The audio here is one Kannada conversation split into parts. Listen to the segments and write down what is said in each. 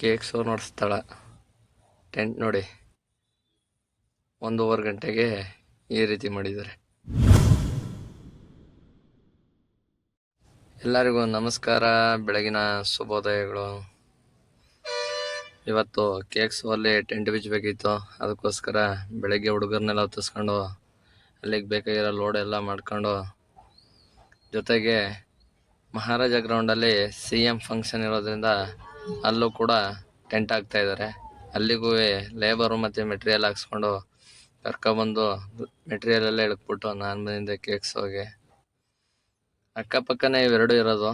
ಕೇಕ್ ಶೋ ನೋಡೋ ಸ್ಥಳ ಟೆಂಟ್ ನೋಡಿ. ಒಂದೂವರೆ ಗಂಟೆಗೆ ಈ ರೀತಿ ಮಾಡಿದ್ದಾರೆ. ಎಲ್ಲರಿಗೂ ನಮಸ್ಕಾರ. ಬೆಳಗಿನ ಶುಭೋದಯಗಳು. ಇವತ್ತು ಕೇಕ್ ಶೋ ಅಲ್ಲಿ ಟೆಂಟ್ ಬಿಚ್ಚಬೇಕಿತ್ತು ಅದಕ್ಕೋಸ್ಕರ ಬೆಳಗ್ಗೆ ಹುಡುಗರನ್ನೆಲ್ಲ ಹೊತ್ತಿಸ್ಕೊಂಡು ಅಲ್ಲಿಗೆ ಬೇಕಾಗಿರೋ ಲೋಡ್ ಎಲ್ಲ ಮಾಡ್ಕೊಂಡು ಜೊತೆಗೆ ಮಹಾರಾಜ ಗ್ರೌಂಡಲ್ಲಿ ಸಿ ಎಂ ಫಂಕ್ಷನ್ ಇರೋದ್ರಿಂದ ಅಲ್ಲೂ ಕೂಡ ಟೆಂಟ್ ಹಾಕ್ತಾ ಇದ್ದಾರೆ ಅಲ್ಲಿಗೂ ಲೇಬರು ಮತ್ತು ಮೆಟೀರಿಯಲ್ ಹಾಕ್ಸ್ಕೊಂಡು ಕರ್ಕೊಬಂದು ಮೆಟೀರಿಯಲ್ ಎಲ್ಲ ಇಳ್ಕ್ಬಿಟ್ಟು ನಾನು ಮನೆಯಿಂದ ಕೇಕ್ಸ್ ಹೋಗಿ ಅಕ್ಕಪಕ್ಕನೇ ಇವೆರಡು ಇರೋದು.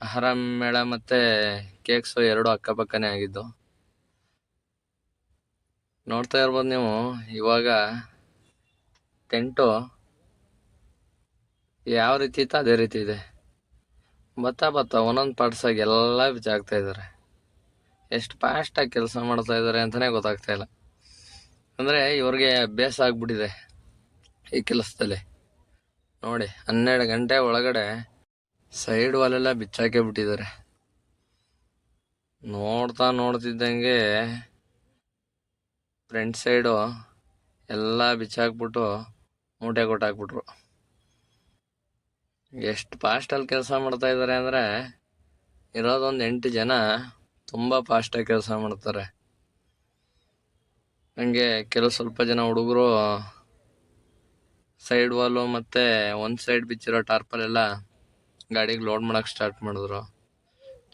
ಆಹಾರ ಮೇಳ ಮತ್ತು ಕೇಕ್ಸು ಎರಡು ಅಕ್ಕಪಕ್ಕನೇ ಆಗಿದ್ದು. ನೋಡ್ತಾ ಇರ್ಬೋದು ನೀವು, ಇವಾಗ ಟೆಂಟು ಯಾವ ರೀತಿ ಇತ್ತು ಅದೇ ರೀತಿ ಇದೆ. ಬತ್ತಾ ಬತ್ತಾ ಒಂದೊಂದು ಪಾರ್ಟ್ಸಾಗಿ ಎಲ್ಲ ಬಿಚ್ಚಾಕ್ತಾ ಇದ್ದಾರೆ. ಎಷ್ಟು ಫಾಸ್ಟಾಗಿ ಕೆಲಸ ಮಾಡ್ತಾ ಇದ್ದಾರೆ ಅಂತಲೇ ಗೊತ್ತಾಗ್ತಾ ಇಲ್ಲ. ಅಂದರೆ ಇವ್ರಿಗೆ ಅಭ್ಯಾಸ ಆಗ್ಬಿಟ್ಟಿದೆ ಈ ಕೆಲಸದಲ್ಲಿ. ನೋಡಿ, ಹನ್ನೆರಡು ಗಂಟೆ ಒಳಗಡೆ ಸೈಡ್ ವಾಲೆಲ್ಲ ಬಿಚ್ಚಾಕೆ ಬಿಟ್ಟಿದ್ದಾರೆ. ನೋಡ್ತಾ ನೋಡ್ತಿದ್ದಂಗೆ ಫ್ರಂಟ್ ಸೈಡು ಎಲ್ಲ ಬಿಚ್ಚಾಕ್ಬಿಟ್ಟು ಮೂಟೆ ಕೊಟ್ಟಾಕ್ಬಿಟ್ರು. ಎಷ್ಟು ಫಾಸ್ಟಲ್ಲಿ ಕೆಲಸ ಮಾಡ್ತಾ ಇದ್ದಾರೆ ಅಂದರೆ ಇರೋದೊಂದು ಎಂಟು ಜನ ತುಂಬ ಫಾಸ್ಟಾಗಿ ಕೆಲಸ ಮಾಡ್ತಾರೆ. ಹಂಗೆ ಕೆಲವು ಸ್ವಲ್ಪ ಜನ ಹುಡುಗರು ಸೈಡ್ ವಾಲು ಮತ್ತು ಒಂದು ಸೈಡ್ ಬಿಚ್ಚಿರೋ ಟಾರ್ಪಲ್ ಎಲ್ಲ ಗಾಡಿಗೆ ಲೋಡ್ ಮಾಡೋಕೆ ಸ್ಟಾರ್ಟ್ ಮಾಡಿದ್ರು.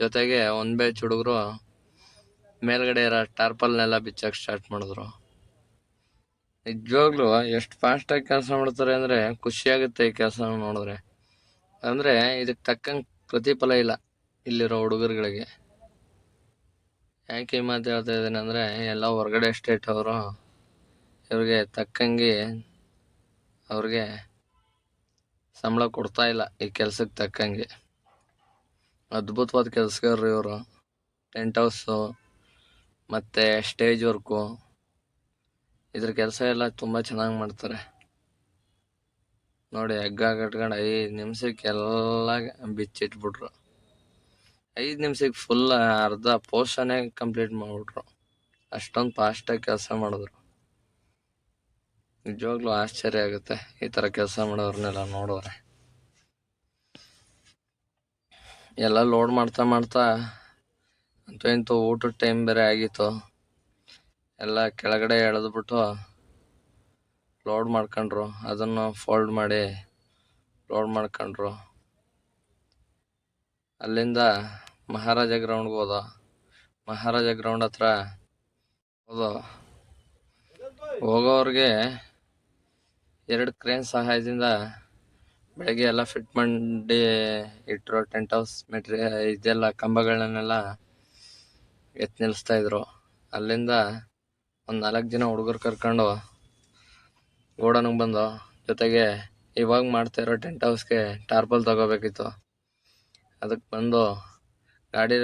ಜೊತೆಗೆ ಒಂದು ಬ್ಯಾಚ್ ಹುಡುಗರು ಮೇಲ್ಗಡೆ ಇರೋ ಟಾರ್ಪಲ್ನೆಲ್ಲ ಬಿಚ್ಚಕ್ಕೆ ಸ್ಟಾರ್ಟ್ ಮಾಡಿದ್ರು. ನಿಜವಾಗ್ಲೂ ಎಷ್ಟು ಫಾಸ್ಟಾಗಿ ಕೆಲಸ ಮಾಡ್ತಾರೆ ಅಂದರೆ ಖುಷಿಯಾಗುತ್ತೆ ಈ ಕೆಲಸ ನೋಡಿದ್ರೆ. ಅಂದರೆ ಇದಕ್ಕೆ ತಕ್ಕಂಗೆ ಪ್ರತಿಫಲ ಇಲ್ಲ ಇಲ್ಲಿರೋ ಹುಡುಗರುಗಳಿಗೆ. ಯಾಕೆ ಈ ಮಾತು ಹೇಳ್ತಾ ಇದ್ದೀನಿ ಅಂದರೆ ಎಲ್ಲ ಹೊರಗಡೆ ಸ್ಟೇಟ್ ಅವರು ಇವ್ರಿಗೆ ತಕ್ಕಂಗೆ ಅವ್ರಿಗೆ ಸಂಬಳ ಕೊಡ್ತಾ ಇಲ್ಲ ಈ ಕೆಲ್ಸಕ್ಕೆ ತಕ್ಕಂಗೆ. ಅದ್ಭುತವಾದ ಕೆಲಸಗಾರರು ಇವರು. ಟೆಂಟ್ ಹೌಸು ಮತ್ತು ಸ್ಟೇಜ್ ವರ್ಕು ಇದ್ರ ಕೆಲಸ ಎಲ್ಲ ತುಂಬ ಚೆನ್ನಾಗಿ ಮಾಡ್ತಾರೆ. ನೋಡಿ ಹಗ್ಗ ಕಟ್ಕೊಂಡು ಐದು ನಿಮಿಷಕ್ಕೆ ಎಲ್ಲ ಬಿಚ್ಚಿಟ್ಬಿಟ್ರು. ಐದು ನಿಮಿಷಕ್ಕೆ ಫುಲ್ ಅರ್ಧ ಪೋರ್ಷನೇ ಕಂಪ್ಲೀಟ್ ಮಾಡಿಬಿಟ್ರು. ಅಷ್ಟೊಂದು ಫಾಸ್ಟಾಗಿ ಕೆಲಸ ಮಾಡಿದ್ರು. ನಿಜವಾಗ್ಲೂ ಆಶ್ಚರ್ಯ ಆಗುತ್ತೆ ಈ ಥರ ಕೆಲಸ ಮಾಡೋರ್ನೆಲ್ಲ ನೋಡಿದ್ರೆ ಎಲ್ಲ ಲೋಡ್ ಮಾಡ್ತಾ ಮಾಡ್ತಾ ಅಂತೂ ಇಂತೂ ಊಟದ ಟೈಮ್ ಬೇರೆ ಆಗಿತ್ತು. ಎಲ್ಲ ಕೆಳಗಡೆ ಎಳೆದ್ಬಿಟ್ಟು ಲೋಡ್ ಮಾಡ್ಕೊಂಡ್ರು, ಅದನ್ನು ಫೋಲ್ಡ್ ಮಾಡಿ ಲೋಡ್ ಮಾಡ್ಕೊಂಡ್ರು. ಅಲ್ಲಿಂದ ಮಹಾರಾಜ ಗ್ರೌಂಡ್ಗೆ ಹೋದ. ಮಹಾರಾಜ ಗ್ರೌಂಡ್ ಹತ್ರ ಹೋದ. ಹೋಗೋವ್ರಿಗೆ ಎರಡು ಕ್ರೇನ್ ಸಹಾಯದಿಂದ ಬೆಳಗ್ಗೆ ಎಲ್ಲ ಫಿಟ್ ಮಾಡಿ ಇಟ್ಟರು ಟೆಂಟ್ ಹೌಸ್ ಮೆಟೀರಿಯಲ್ ಇದೆಲ್ಲ ಕಂಬಗಳನ್ನೆಲ್ಲ ಎತ್ತಿ ನಿಲ್ಲಿಸ್ತಾ ಇದ್ರು. ಅಲ್ಲಿಂದ ಒಂದು ನಾಲ್ಕು ಜನ ಹುಡುಗರು ಕರ್ಕೊಂಡು ಗೋಡನ್ಗೆ ಬಂದು? ಜೊತೆಗೆ ಇವಾಗ ಮಾಡ್ತಾ ಇರೋ ಟೆಂಟ್ ಹೌಸ್ಗೆ ಟಾರ್ಪಲ್ ತಗೋಬೇಕಿತ್ತು. ಅದಕ್ಕೆ ಬಂದು ಗಾಡಿ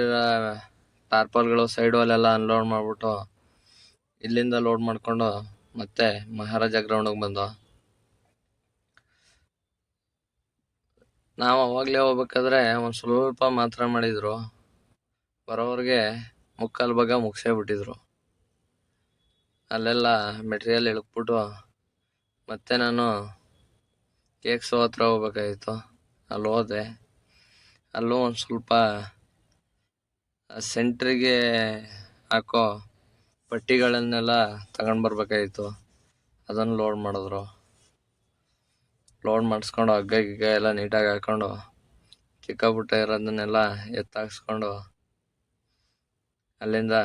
ಟಾರ್ಪಲ್ಗಳು ಸೈಡ್ ಅಲ್ಲೆಲ್ಲ ಅನ್ಲೋಡ್ ಮಾಡಿಬಿಟ್ಟು ಇಲ್ಲಿಂದ ಲೋಡ್ ಮಾಡಿಕೊಂಡು ಮತ್ತೆ ಮಹಾರಾಜ ಗ್ರೌಂಡಿಗೆ ಬಂದು? ನಾವು ಅವಾಗಲೇ ಹೋಗ್ಬೇಕಾದ್ರೆ ಒಂದು ಸ್ವಲ್ಪ ಮಾತ್ರ ಮಾಡಿದರು. ಬರೋವ್ರಿಗೆ ಮುಕ್ಕಾಲು ಭಾಗ ಮುಗಿಸೇ ಬಿಟ್ಟಿದ್ರು. ಅಲ್ಲೆಲ್ಲ ಮೆಟೀರಿಯಲ್ ಇಳ್ಕ್ಬಿಟ್ಟು ಮತ್ತೆ ನಾನು ಕೇಕ್ ಸೋ ಹತ್ರ ಹೋಗ್ಬೇಕಾಗಿತ್ತು. ಅಲ್ಲಿ ಹೋದೆ. ಅಲ್ಲೂ ಒಂದು ಸ್ವಲ್ಪ ಸೆಂಟ್ರಿಗೆ ಹಾಕೋ ಪಟ್ಟಿಗಳನ್ನೆಲ್ಲ ತಗೊಂಡು ಬರಬೇಕಾಗಿತ್ತು. ಅದನ್ನು ಲೋಡ್ ಮಾಡಿದ್ರು. ಲೋಡ್ ಮಾಡಿಸ್ಕೊಂಡು ಹಗ್ಗ ಗಿಗ್ಗ ಎಲ್ಲ ನೀಟಾಗಿ ಹಾಕ್ಕೊಂಡು ಚಿಕ್ಕ ಪುಟ್ಟ ಇರೋದನ್ನೆಲ್ಲ ಎತ್ತಾಕ್ಸ್ಕೊಂಡು ಅಲ್ಲಿಂದ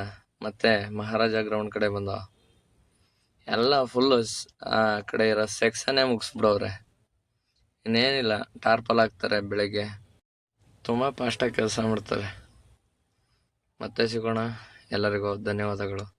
ಮತ್ತೆ ಮಹಾರಾಜ ಗ್ರೌಂಡ್ ಕಡೆ ಬಂದ. ಎಲ್ಲ ಫುಲ್ಲು ಆ ಕಡೆ ಇರೋ ಸೆಕ್ಷನ್ನೇ ಮುಗಿಸ್ಬಿಡವ್ರೆ ಇನ್ನೇನಿಲ್ಲ ಟಾರ್ಪಲ್ ಹಾಕ್ತಾರೆ ಬೆಳಗ್ಗೆ. ತುಂಬ ಫಾಸ್ಟಾಗಿ ಕೆಲಸ ಮಾಡ್ತಾರೆ. ಮತ್ತೆ ಸಿಗೋಣ. ಎಲ್ಲರಿಗೂ ಧನ್ಯವಾದಗಳು.